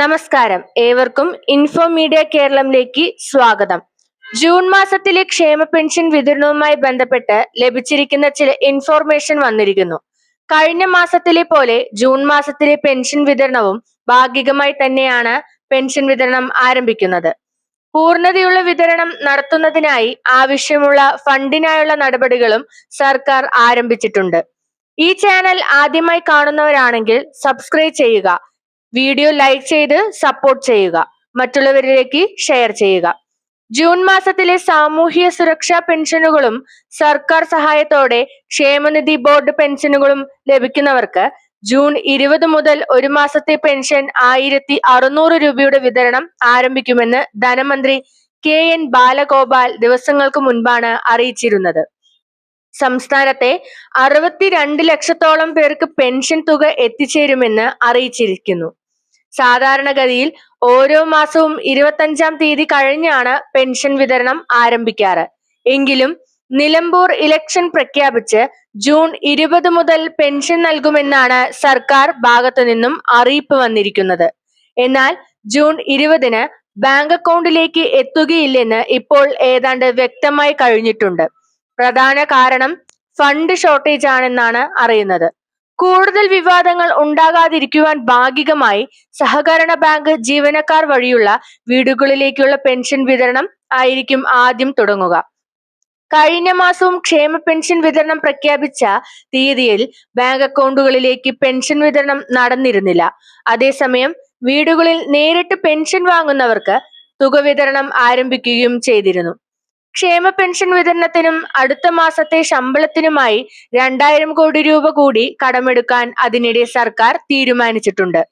നമസ്കാരം. ഏവർക്കും info media കേരളത്തിലേക്ക് സ്വാഗതം. ജൂൺ മാസത്തിലെ ക്ഷേമ പെൻഷൻ വിതരണവുമായി ബന്ധപ്പെട്ട് ലഭിച്ചിരിക്കുന്ന ചില ഇൻഫോർമേഷൻ വന്നിരിക്കുന്നു. കഴിഞ്ഞ മാസത്തിലെ പോലെ ജൂൺ മാസത്തിലെ പെൻഷൻ വിതരണവും ഭാഗികമായി തന്നെയാണ് പെൻഷൻ വിതരണം ആരംഭിക്കുന്നത്. പൂർണതയുള്ള വിതരണം നടത്തുന്നതിനായി ആവശ്യമുള്ള ഫണ്ടിനായുള്ള നടപടികളും സർക്കാർ ആരംഭിച്ചിട്ടുണ്ട്. ഈ ചാനൽ ആദ്യമായി കാണുന്നവരാണെങ്കിൽ സബ്സ്ക്രൈബ് ചെയ്യുക വീഡിയോ ലൈക്ക് ചെയ്ത് സപ്പോർട്ട് ചെയ്യുക. മറ്റുള്ളവരിലേക്ക് ഷെയർ ചെയ്യുക. ജൂൺ മാസത്തിലെ സാമൂഹ്യ സുരക്ഷാ പെൻഷനുകളും സർക്കാർ സഹായത്തോടെ ക്ഷേമനിധി ബോർഡ് പെൻഷനുകളും ലഭിക്കുന്നവർക്ക് ജൂൺ ഇരുപത് മുതൽ ഒരു മാസത്തെ പെൻഷൻ ആയിരത്തി അറുന്നൂറ് രൂപയുടെ വിതരണം ആരംഭിക്കുമെന്ന് ധനമന്ത്രി കെ എൻ ബാലഗോപാൽ ദിവസങ്ങൾക്ക് മുൻപാണ് അറിയിച്ചിരുന്നത്. സംസ്ഥാനത്തെ അറുപത്തിരണ്ട് ലക്ഷത്തോളം പേർക്ക് പെൻഷൻ തുക എത്തിച്ചേരുമെന്ന് അറിയിച്ചിരിക്കുന്നു. സാധാരണഗതിയിൽ ഓരോ മാസവും ഇരുപത്തഞ്ചാം തീയതി കഴിഞ്ഞാണ് പെൻഷൻ വിതരണം ആരംഭിക്കാറ്. എങ്കിലും നിലമ്പൂർ ഇലക്ഷൻ പ്രഖ്യാപിച്ച് ജൂൺ ഇരുപത് മുതൽ പെൻഷൻ നൽകുമെന്നാണ് സർക്കാർ ഭാഗത്തു നിന്നും അറിയിപ്പ് വന്നിരിക്കുന്നത്. എന്നാൽ ജൂൺ ഇരുപതിന് ബാങ്ക് അക്കൗണ്ടിലേക്ക് എത്തുകയില്ലെന്ന് ഇപ്പോൾ ഏതാണ്ട് വ്യക്തമായി കഴിഞ്ഞിട്ടുണ്ട്. പ്രധാന കാരണം ഫണ്ട് ഷോർട്ടേജ് ആണെന്നാണ് അറിയുന്നത്. കൂടുതൽ വിവാദങ്ങൾ ഉണ്ടാകാതിരിക്കുവാൻ ഭാഗികമായി സഹകരണ ബാങ്ക് ജീവനക്കാർ വഴിയുള്ള വീടുകളിലേക്കുള്ള പെൻഷൻ വിതരണം ആയിരിക്കും ആദ്യം തുടങ്ങുക. കഴിഞ്ഞ മാസവും ക്ഷേമ പെൻഷൻ വിതരണം പ്രഖ്യാപിച്ച തീയതിയിൽ ബാങ്ക് അക്കൗണ്ടുകളിലേക്ക് പെൻഷൻ വിതരണം നടന്നിരുന്നില്ല. അതേസമയം വീടുകളിൽ നേരിട്ട് പെൻഷൻ വാങ്ങുന്നവർക്ക് തുക വിതരണം ആരംഭിക്കുകയും ചെയ്തിരുന്നു. ക്ഷേമ പെൻഷൻ വിതരണത്തിനും അടുത്ത മാസത്തെ ശമ്പളത്തിനുമായി രണ്ടായിരം കോടി രൂപ കൂടി കടമെടുക്കാൻ അതിനിടെ സർക്കാർ തീരുമാനിച്ചിട്ടുണ്ട്.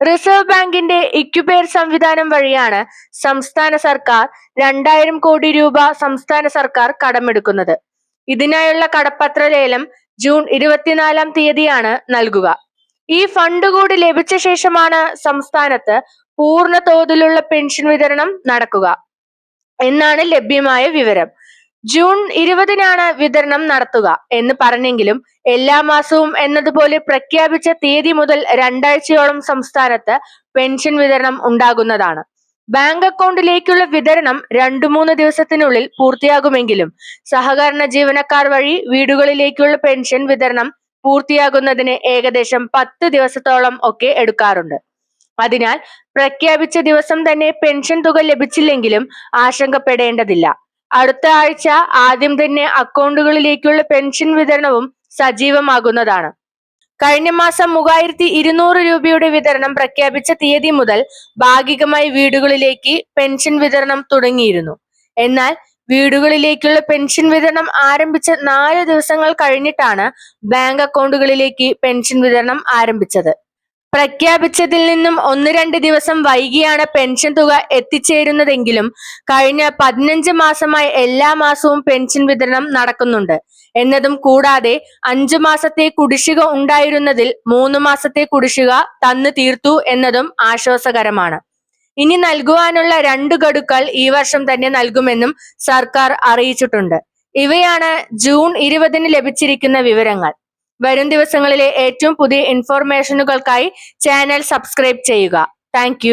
റിസർവ് ബാങ്കിന്റെ ഇക്യുപേർ സംവിധാനം വഴിയാണ് സംസ്ഥാന സർക്കാർ രണ്ടായിരം കോടി രൂപ സംസ്ഥാന സർക്കാർ കടമെടുക്കുന്നത്. ഇതിനായുള്ള കടപ്പത്ര ലേലം ജൂൺ ഇരുപത്തിനാലാം തീയതിയാണ് നൽകുക. ഈ ഫണ്ട് കൂടി ലഭിച്ച ശേഷമാണ് സംസ്ഥാനത്ത് പൂർണ തോതിലുള്ള പെൻഷൻ വിതരണം നടക്കുക. എന്നാണ് ലഭ്യമായ വിവരം. ജൂൺ ഇരുപതിനാണ് വിതരണം നടത്തുക എന്ന് പറഞ്ഞെങ്കിലും എല്ലാ മാസവും എന്നതുപോലെ പ്രഖ്യാപിച്ച തീയതി മുതൽ രണ്ടാഴ്ചയോളം സംസ്ഥാനത്ത് പെൻഷൻ വിതരണം ഉണ്ടാകുന്നതാണ്. ബാങ്ക് അക്കൗണ്ടിലേക്കുള്ള വിതരണം രണ്ടു മൂന്ന് ദിവസത്തിനുള്ളിൽ പൂർത്തിയാകുമെങ്കിലും സഹകരണ ജീവനക്കാർ വഴി വീടുകളിലേക്കുള്ള പെൻഷൻ വിതരണം പൂർത്തിയാകുന്നതിന് ഏകദേശം പത്ത് ദിവസത്തോളം ഒക്കെ എടുക്കാറുണ്ട്. അതിനാൽ പ്രഖ്യാപിച്ച ദിവസം തന്നെ പെൻഷൻ തുക ലഭിച്ചില്ലെങ്കിലും ആശങ്കപ്പെടേണ്ടതില്ല. അടുത്ത ആഴ്ച ആദ്യം തന്നെ അക്കൗണ്ടുകളിലേക്കുള്ള പെൻഷൻ വിതരണവും സജീവമാകുന്നതാണ്. കഴിഞ്ഞ മാസം മൂവായിരത്തി ഇരുന്നൂറ് രൂപയുടെ വിതരണം പ്രഖ്യാപിച്ച തീയതി മുതൽ ഭാഗികമായി വീടുകളിലേക്ക് പെൻഷൻ വിതരണം തുടങ്ങിയിരുന്നു. എന്നാൽ വീടുകളിലേക്കുള്ള പെൻഷൻ വിതരണം ആരംഭിച്ച നാല് ദിവസങ്ങൾ കഴിഞ്ഞിട്ടാണ് ബാങ്ക് അക്കൗണ്ടുകളിലേക്ക് പെൻഷൻ വിതരണം ആരംഭിച്ചത്. പ്രഖ്യാപിച്ചതിൽ നിന്നും ഒന്ന് രണ്ട് ദിവസം വൈകിയാണ് പെൻഷൻ തുക എത്തിച്ചേരുന്നതെങ്കിലും കഴിഞ്ഞ പതിനഞ്ച് മാസമായി എല്ലാ മാസവും പെൻഷൻ വിതരണം നടക്കുന്നുണ്ട്. എന്നതും കൂടാതെ അഞ്ചു മാസത്തെ കുടിശ്ശിക ഉണ്ടായിരുന്നതിൽ മൂന്ന് മാസത്തെ കുടിശ്ശിക തന്നു തീർത്തു എന്നതും ആശ്വാസകരമാണ്. ഇനി നൽകുവാനുള്ള രണ്ട് ഗഡുക്കൾ ഈ വർഷം തന്നെ നൽകുമെന്നും സർക്കാർ അറിയിച്ചിട്ടുണ്ട്. ഇവയാണ് ജൂൺ ഇരുപതിന് ലഭിച്ചിരിക്കുന്ന വിവരങ്ങൾ. വരും ദിവസങ്ങളിലെ ഏറ്റവും പുതിയ ഇൻഫോർമേഷനുകൾക്കായി ചാനൽ സബ്സ്ക്രൈബ് ചെയ്യുക. താങ്ക്